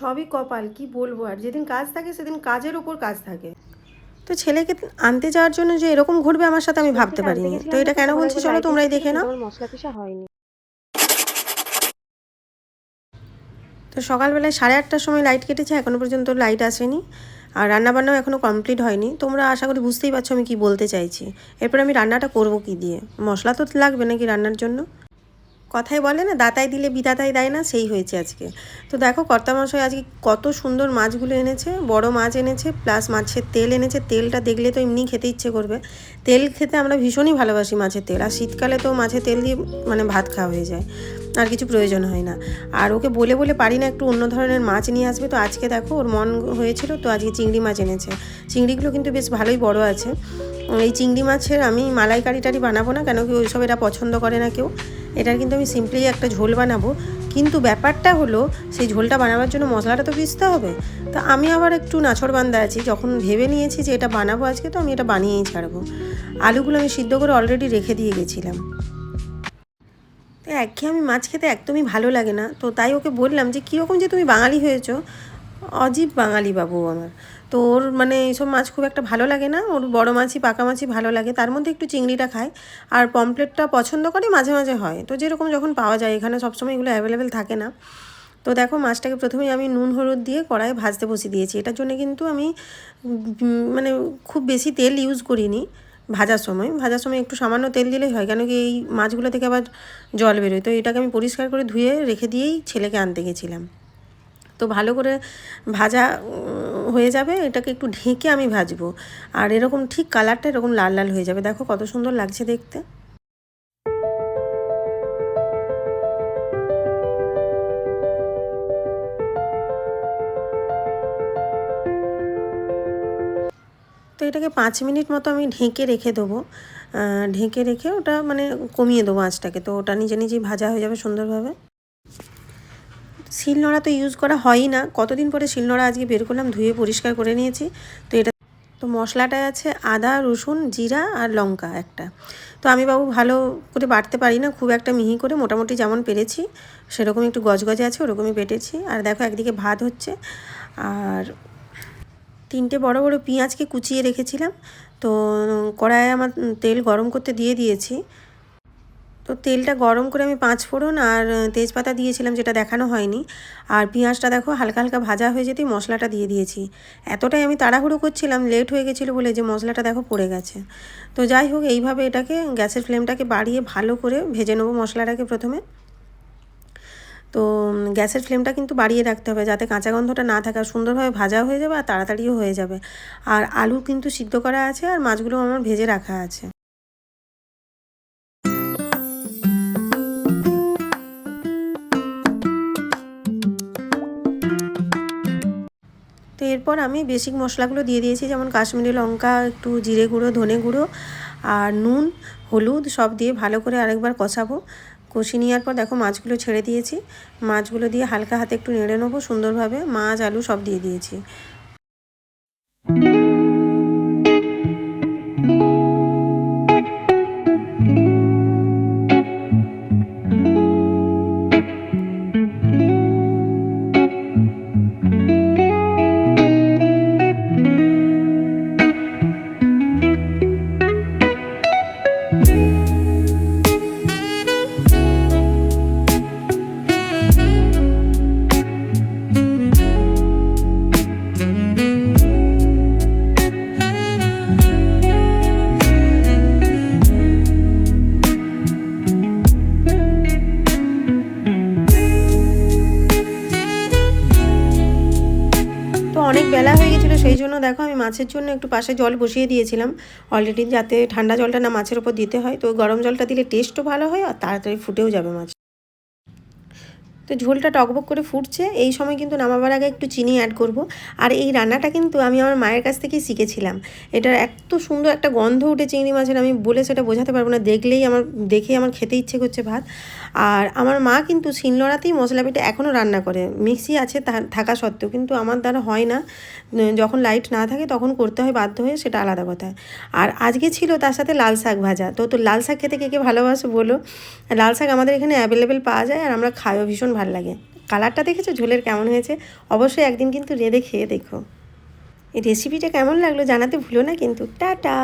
সবই কপাল কি বলব? আর যেদিন কাজ থাকে সেদিন কাজের ওপর কাজ থাকে। তো ছেলেকে আনতে যাওয়ার জন্য যে এরকম ঘটবে আমার সাথে আমি ভাবতে পারিনি। তো এটা কেন বলছি চলো তোমরাই দেখে নাও। মশলা পিসা হয়নি। তো সকালবেলায় সাড়ে আটটার সময় লাইট কেটেছে এখনও পর্যন্ত লাইট আসেনি। আর রান্নাবান্নাও এখনও কমপ্লিট হয়নি। তোমরা আশা করি বুঝতেই পারছ আমি কি বলতে চাইছি। এরপর আমি রান্নাটা করব কি দিয়ে? মশলা তো লাগবে নাকি রান্নার জন্য? কথাই বলে না, দাতাই দিলে বিদাতাই দেয় না, সেই হয়েছে আজকে। তো দেখো কর্তামশাই আজকে কত সুন্দর মাছগুলো এনেছে, বড় মাছ এনেছে প্লাস মাছের তেল এনেছে, তেলটা দেখলে তো এমনি খেতে ইচ্ছে করবে। তেল খেতে আমরা ভীষণই ভালোবাসি মাছের তেল, আর শীতকালে তো মাছের তেল দিয়ে মানে ভাত খাওয়া হয়ে যায়, আর কিছু প্রয়োজন হয় না। আর ওকে বলে বলে পারি না একটু অন্য ধরনের মাছ নিয়ে আসবে, তো আজকে দেখো ওর মন হয়েছিল, তো আজকে চিংড়ি মাছ এনেছে। চিংড়িগুলো কিন্তু বেশ ভালোই বড় আছে। এই চিংড়ি মাছের আমি মালাইকারি টারি বানাবো না, কেন কি ওইসব এরা পছন্দ করে না কেউ। এটার কিন্তু আমি সিম্পলি একটা ঝোল বানাবো। কিন্তু ব্যাপারটা হলো, সেই ঝোলটা বানাবার জন্য মশলাটা তো পিসতে হবে। তো আমি আবার একটু নাছড় বান্ধা আছি, যখন ভেবে নিয়েছি যে এটা বানাবো আজকে, তো আমি এটা বানিয়েই ছাড়বো। আলুগুলো আমি সিদ্ধ করে অলরেডি রেখে দিয়ে গেছিলাম। তো একঘেয়ে আমি মাছ খেতে একদমই ভালো লাগে না। তো তাই ওকে বললাম যে, কীরকম যে তুমি বাঙালি হয়েছো অজীব বাঙালি বাবু আমার। তো ওর মানে এইসব মাছ খুব একটা ভালো লাগে না। ওর বড় মাছই, পাকা মাছই ভালো লাগে। তার মধ্যে একটু চিংড়িটা খায়। আর পমপ্লেটটা পছন্দ করে মাঝে মাঝে হয়। তো যেরকম যখন পাওয়া যায়, এখানে সবসময় এগুলো অ্যাভেলেবেল থাকে না। তো দেখো, মাছটাকে প্রথমেই আমি নুন, হলুদ দিয়ে কড়াই ভাজতে বসিয়ে দিয়েছি। এটার জন্য কিন্তু আমি মানে খুব বেশি তেল ইউজ করিনি ভাজার সময়। ভাজার সময় একটু সামান্য তেল দিলেই হয়, কেন কি এই মাছগুলো থেকে আবার জল বেরোয়। তো এটাকে আমি পরিষ্কার করে ধুয়ে রেখে দিয়েই ছেলেকে আনতে গেছিলাম। তো ভালো করে ভাজা হয়ে যাবে। এটাকে একটু ঢেকে আমি ভাজবো। আর এরকম ঠিক কালারটা এরকম লাল লাল হয়ে যাবে। দেখো কত সুন্দর লাগছে দেখতে। তো এটাকে পাঁচ মিনিট মতো আমি ঢেকে রেখে দেবো। ঢেকে রেখে ওটা মানে কমিয়ে দেবো আঁচটাকে। তো ওটা নিজে নিজেই ভাজা হয়ে যাবে সুন্দরভাবে। শিলনোড়া তো ইউজ করা হয়ই না। কতদিন পরে শিলনোড়া আজকে বের করলাম, ধুয়ে পরিষ্কার করে নিয়েছি। তো এটা তো মশলাটায় আছে আদা, রসুন, জিরা আর লঙ্কা একটা। তো আমি বাবু ভালো করে বাটতে পারি না, খুব একটা মিহি করে মোটামুটি যেমন পেরেছি সেরকম একটু গজগজে আছে, ওরকমই বেটেছি। আর দেখো একদিকে ভাত হচ্ছে, আর তিনটে বড় বড় পেঁয়াজকে কুচিয়ে রেখেছিলাম। তো কড়াইয়ে আমার তেল গরম করতে দিয়ে দিয়েছি। তো তেলটা গরম করে আমি পাঁচ ফোড়ন আর তেজপাতা দিয়েছিলাম যেটা দেখানো হয়নি। আর পেঁয়াজটা দেখো হালকা হালকা ভাজা হয়ে যেতেই মশলাটা দিয়ে দিয়েছি। এতটাই আমি তাড়াহুড়ো করছিলাম, লেট হয়ে গেছিল বলে যে মশলাটা দেখো পড়ে গেছে। তো যাই হোক, এইভাবে এটাকে গ্যাসের ফ্লেমটাকে বাড়িয়ে ভালো করে ভেজে নেব মশলাটাকে প্রথমে। তো গ্যাসের ফ্লেমটা কিন্তু বাড়িয়ে রাখতে হবে যাতে কাঁচা গন্ধটা না থাকে সুন্দরভাবে ভাজা হয়ে যাবে আর তাড়াতাড়িও হয়ে যাবে। আর আলু কিন্তু সিদ্ধ করা আছে আর মাছগুলো আমার ভেজে রাখা আছে। এরপর আমি বেসিক মশলাগুলো দিয়ে দিয়েছি, যেমন কাশ্মীরি লঙ্কা, একটু জিরে গুঁড়ো, ধনে গুঁড়ো আর নুন, হলুদ সব দিয়ে ভালো করে আরেকবার কষাবো। কষি নেওয়ার পর দেখো মাছগুলো ছেড়ে দিয়েছি। মাছগুলো দিয়ে হালকা হাতে একটু নেড়ে নেব সুন্দরভাবে। মাছ, আলু সব দিয়ে দিয়েছি। সেই জন্য দেখো আমি মাছের জন্য একটু পাশে জল বসিয়ে দিয়েছিলাম। অলরেডি যাতে ঠান্ডা জলটা না মাছের ওপর দিতে হয়। তো গরম জলটা দিলে টেস্টও ভালো হয় আর তাড়াতাড়ি ফুটেও যাবে মাছ। তো ঝোলটা টকবক করে ফুটছে, এই সময় কিন্তু নামাবার আগে একটু চিনি অ্যাড করব। আর এই রান্নাটা কিন্তু আমি আমার মায়ের কাছ থেকেই শিখেছিলাম। এটার এত সুন্দর একটা গন্ধ উঠে চিংড়ি মাছের, আমি বলে সেটা বোঝাতে পারব না, দেখলেই আমার, দেখেই আমার খেতে ইচ্ছে করছে ভাত। আর আমার মা কিন্তু শিলনোড়াতেই মশলা বেটে এখনও রান্না করে, মিক্সি আছে থাকা সত্ত্বেও, কিন্তু আমার দ্বারা হয় না। যখন লাইট না থাকে তখন করতে হয়, বাধ্য হয়ে সেটা আলাদা কথা। আর আজকে ছিল তার সাথে লাল শাক ভাজা। তো তো লাল শাক খেতে কে কে ভালোবাসো বলো? লাল শাক আমাদের এখানে অ্যাভেলেবেল পাওয়া যায়, আর আমরা খাইও ভীষণ ভালো লাগে। কালারটা দেখেছ? ঝোলের কেমন হয়েছে? অবশ্যই একদিন কিন্তু রেঁধে খেয়ে দেখো। এই রেসিপিটা কেমন লাগল জানাতে ভুলো না কিন্তু, টাটা!